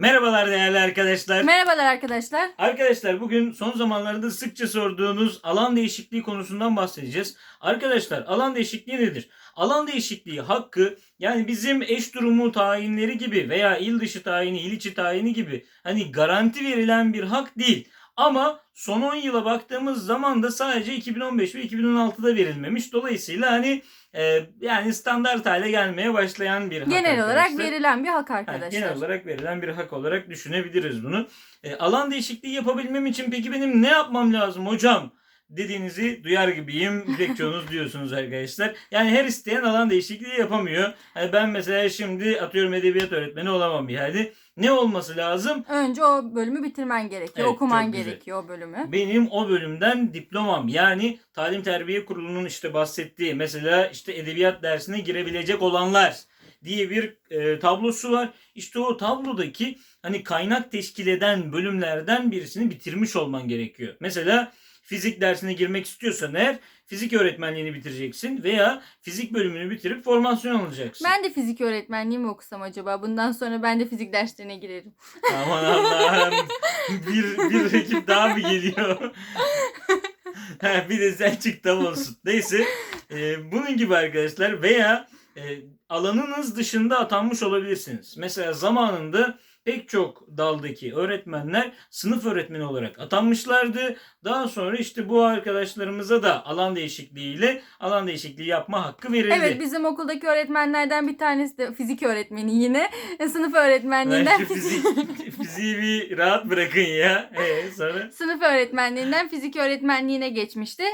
Merhabalar değerli arkadaşlar. Merhabalar arkadaşlar. Arkadaşlar bugün son zamanlarda sıkça sorduğunuz alan değişikliği konusundan bahsedeceğiz. Arkadaşlar alan değişikliği nedir? Alan değişikliği hakkı yani bizim eş durumu tayinleri gibi veya il dışı tayini, il içi tayini gibi hani garanti verilen bir hak değil. Ama son 10 yıla baktığımız zaman da sadece 2015 ve 2016'da verilmemiş. Dolayısıyla hani e, yani standart hale gelmeye başlayan bir hak Genel olarak arkadaşlar. verilen bir hak Ha, arkadaşlar. genel olarak verilen bir hak olarak düşünebiliriz bunu. E, alan değişikliği yapabilmem için peki benim ne yapmam lazım hocam? Dediğinizi duyar gibiyim. Çoğunuz diyorsunuz arkadaşlar. Yani her isteyen alan değişikliği yapamıyor. Hani ben mesela şimdi atıyorum edebiyat öğretmeni olamam yani. Ne olması lazım? Önce o bölümü bitirmen gerekiyor. Evet, okuman gerekiyor o bölümü. Benim o bölümden diplomam yani Talim Terbiye Kurulu'nun işte bahsettiği mesela işte edebiyat dersine girebilecek olanlar diye bir e, tablosu var. İşte o tablodaki hani kaynak teşkil eden bölümlerden birisini bitirmiş olman gerekiyor. Mesela fizik dersine girmek istiyorsan eğer fizik öğretmenliğini bitireceksin veya fizik bölümünü bitirip formasyon alacaksın. Ben de fizik öğretmenliği mi okusam acaba? Bundan sonra ben de fizik derslerine girerim. Aman Allah'ım. bir, bir rakip daha mı geliyor? Bir de sen çık tam olsun. Neyse. e, bunun gibi arkadaşlar veya e, alanınız dışında atanmış olabilirsiniz. Mesela zamanında pek çok daldaki öğretmenler sınıf öğretmeni olarak atanmışlardı. Daha sonra işte bu arkadaşlarımıza da alan değişikliğiyle alan değişikliği yapma hakkı verildi. Evet bizim okuldaki öğretmenlerden bir tanesi de fizik öğretmeni yine. E, Sınıf öğretmenliğinden Bence fizik, fiziği bir rahat bırakın ya. Ee, sonra sınıf öğretmenliğinden fizik öğretmenliğine geçmişti.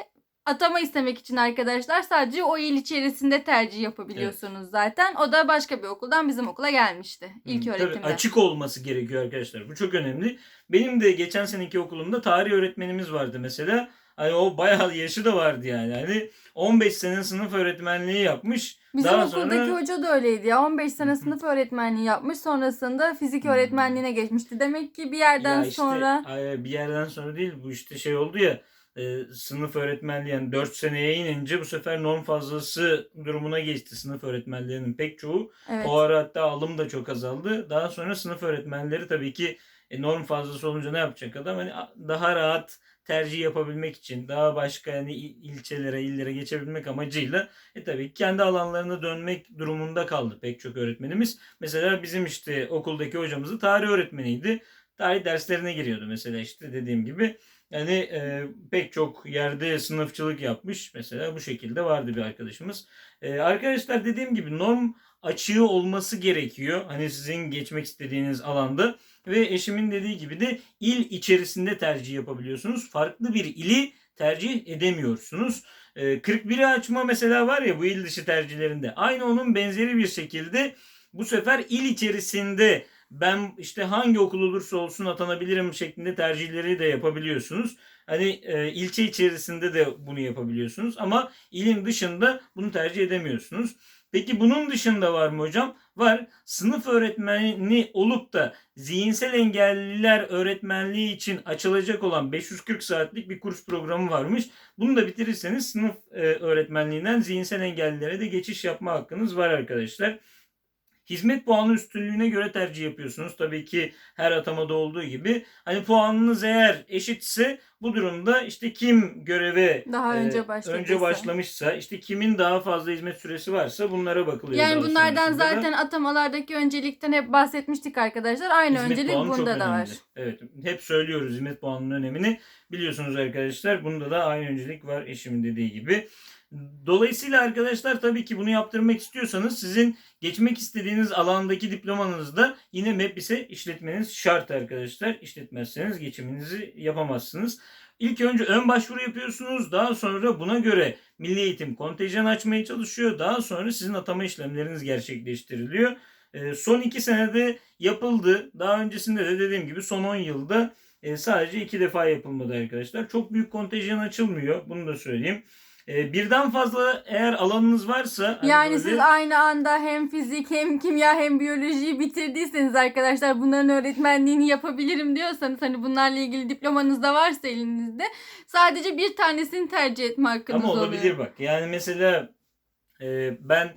Atama istemek için arkadaşlar sadece o il içerisinde tercih yapabiliyorsunuz zaten. O da başka bir okuldan bizim okula gelmişti. İlk Hı, tabii öğretimde. açık olması gerekiyor arkadaşlar. Bu çok önemli. Benim de geçen seneki okulumda tarih öğretmenimiz vardı mesela. Hani o bayağı yaşı da vardı yani. Hani 15 sene sınıf öğretmenliği yapmış. Bizim Daha okuldaki sonra- hoca da öyleydi ya. 15 Hı sene sınıf öğretmenliği yapmış. Sonrasında fizik öğretmenliğine geçmişti. Demek ki bir yerden Ya işte, sonra bir yerden sonra değil bu işte şey oldu ya e, sınıf öğretmenliği yani 4 seneye inince bu sefer norm fazlası durumuna geçti sınıf öğretmenlerinin pek çoğu. evet. O ara hatta alım da çok azaldı. Daha sonra sınıf öğretmenleri tabii ki e, norm fazlası olunca ne yapacak adam? Hani daha rahat tercih yapabilmek için daha başka yani il- ilçelere, illere geçebilmek amacıyla e tabii kendi alanlarına dönmek durumunda kaldı pek çok öğretmenimiz. Mesela bizim işte okuldaki hocamız da tarih öğretmeniydi. Tarih derslerine giriyordu mesela işte dediğim gibi. Yani e, pek çok yerde sınıfçılık yapmış. Mesela bu şekilde vardı bir arkadaşımız. E, arkadaşlar dediğim gibi norm açığı olması gerekiyor. Hani sizin geçmek istediğiniz alanda ve eşimin dediği gibi de il içerisinde tercih yapabiliyorsunuz. Farklı bir ili tercih edemiyorsunuz. Ee, 41'i açma mesela var ya bu il dışı tercihlerinde. Aynı onun benzeri bir şekilde bu sefer il içerisinde ben işte hangi okul olursa olsun atanabilirim şeklinde tercihleri de yapabiliyorsunuz. Hani e, ilçe içerisinde de bunu yapabiliyorsunuz ama ilin dışında bunu tercih edemiyorsunuz. Peki bunun dışında var mı hocam? Var. Sınıf öğretmeni olup da zihinsel engelliler öğretmenliği için açılacak olan 540 saatlik bir kurs programı varmış. Bunu da bitirirseniz sınıf e, öğretmenliğinden zihinsel engellilere de geçiş yapma hakkınız var arkadaşlar. Hizmet puanı üstünlüğüne göre tercih yapıyorsunuz. Tabii ki her atamada olduğu gibi. Hani puanınız eğer eşitse bu durumda işte kim göreve Daha e, önce önce başlamışsa işte kimin daha fazla hizmet süresi varsa bunlara bakılıyor. Yani bunlardan sonrasında da. zaten atamalardaki öncelikten hep bahsetmiştik arkadaşlar. Aynı Hizmet öncelik bunda da var. önemli. Evet. Hep söylüyoruz hizmet puanının önemini. Biliyorsunuz arkadaşlar. Bunda da aynı öncelik var eşimin dediği gibi. Dolayısıyla arkadaşlar tabii ki bunu yaptırmak istiyorsanız sizin geçmek istediğiniz alandaki diplomanızda yine MEPBİS'e işletmeniz şart arkadaşlar. İşletmezseniz geçiminizi yapamazsınız. İlk önce ön başvuru yapıyorsunuz. Daha sonra buna göre Milli Eğitim kontenjan açmaya çalışıyor. Daha sonra sizin atama işlemleriniz gerçekleştiriliyor. Ee, son iki senede yapıldı. Daha öncesinde de dediğim gibi son 10 yılda e, sadece iki defa yapılmadı arkadaşlar. Çok büyük kontenjan açılmıyor. Bunu da söyleyeyim. E, birden fazla eğer alanınız varsa hani Yani böyle- siz aynı anda hem fizik hem kimya hem biyolojiyi bitirdiyseniz arkadaşlar bunların öğretmenliğini yapabilirim diyorsanız hani bunlarla ilgili diplomanız da varsa elinizde sadece bir tanesini tercih etme hakkınız Ama oluyor. olabilir bak. Yani mesela e, ben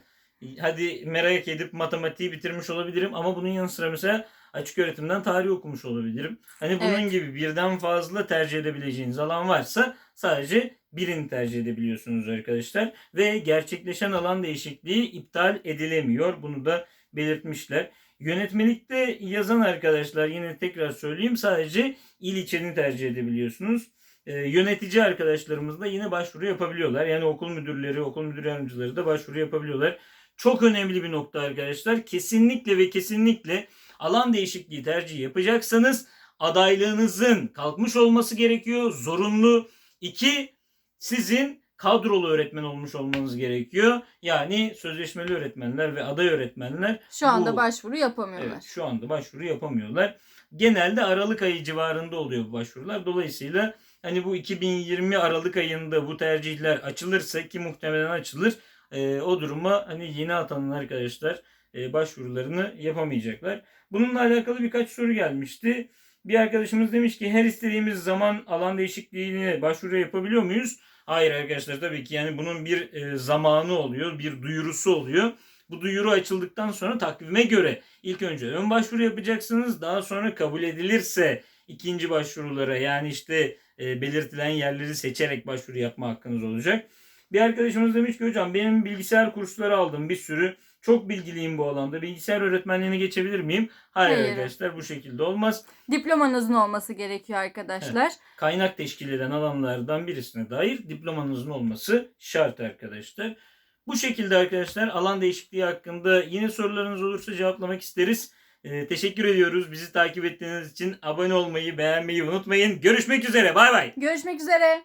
hadi merak edip matematiği bitirmiş olabilirim ama bunun yanı sıra mesela açık öğretimden tarih okumuş olabilirim. Hani bunun Evet. gibi birden fazla tercih edebileceğiniz alan varsa sadece birini tercih edebiliyorsunuz arkadaşlar. Ve gerçekleşen alan değişikliği iptal edilemiyor. Bunu da belirtmişler. Yönetmelikte yazan arkadaşlar yine tekrar söyleyeyim sadece il ilçeni tercih edebiliyorsunuz. Ee, yönetici arkadaşlarımız da yine başvuru yapabiliyorlar. Yani okul müdürleri, okul müdür yardımcıları da başvuru yapabiliyorlar. Çok önemli bir nokta arkadaşlar. Kesinlikle ve kesinlikle alan değişikliği tercih yapacaksanız adaylığınızın kalkmış olması gerekiyor. Zorunlu. İki, sizin kadrolu öğretmen olmuş olmanız gerekiyor. Yani sözleşmeli öğretmenler ve aday öğretmenler Şu anda bu- başvuru yapamıyorlar. Evet, şu anda başvuru yapamıyorlar. Genelde Aralık ayı civarında oluyor bu başvurular. Dolayısıyla hani bu 2020 Aralık ayında bu tercihler açılırsa ki muhtemelen açılır. e, o duruma hani yeni atanan arkadaşlar e, başvurularını yapamayacaklar. Bununla alakalı birkaç soru gelmişti. Bir arkadaşımız demiş ki her istediğimiz zaman alan değişikliğine başvuru yapabiliyor muyuz? Hayır arkadaşlar tabii ki yani bunun bir e, zamanı oluyor, bir duyurusu oluyor. Bu duyuru açıldıktan sonra takvime göre ilk önce ön başvuru yapacaksınız. Daha sonra kabul edilirse ikinci başvurulara yani işte e, belirtilen yerleri seçerek başvuru yapma hakkınız olacak. Bir arkadaşımız demiş ki hocam benim bilgisayar kursları aldım bir sürü. Çok bilgiliyim bu alanda. Bilgisayar öğretmenliğine geçebilir miyim? Hayır, Hayır. arkadaşlar bu şekilde olmaz. Diplomanızın olması gerekiyor arkadaşlar. Kaynak teşkil eden alanlardan birisine dair diplomanızın olması şart arkadaşlar. Bu şekilde arkadaşlar alan değişikliği hakkında yine sorularınız olursa cevaplamak isteriz. Ee, teşekkür ediyoruz. Bizi takip ettiğiniz için abone olmayı, beğenmeyi unutmayın. Görüşmek üzere. Bay bay. Görüşmek üzere.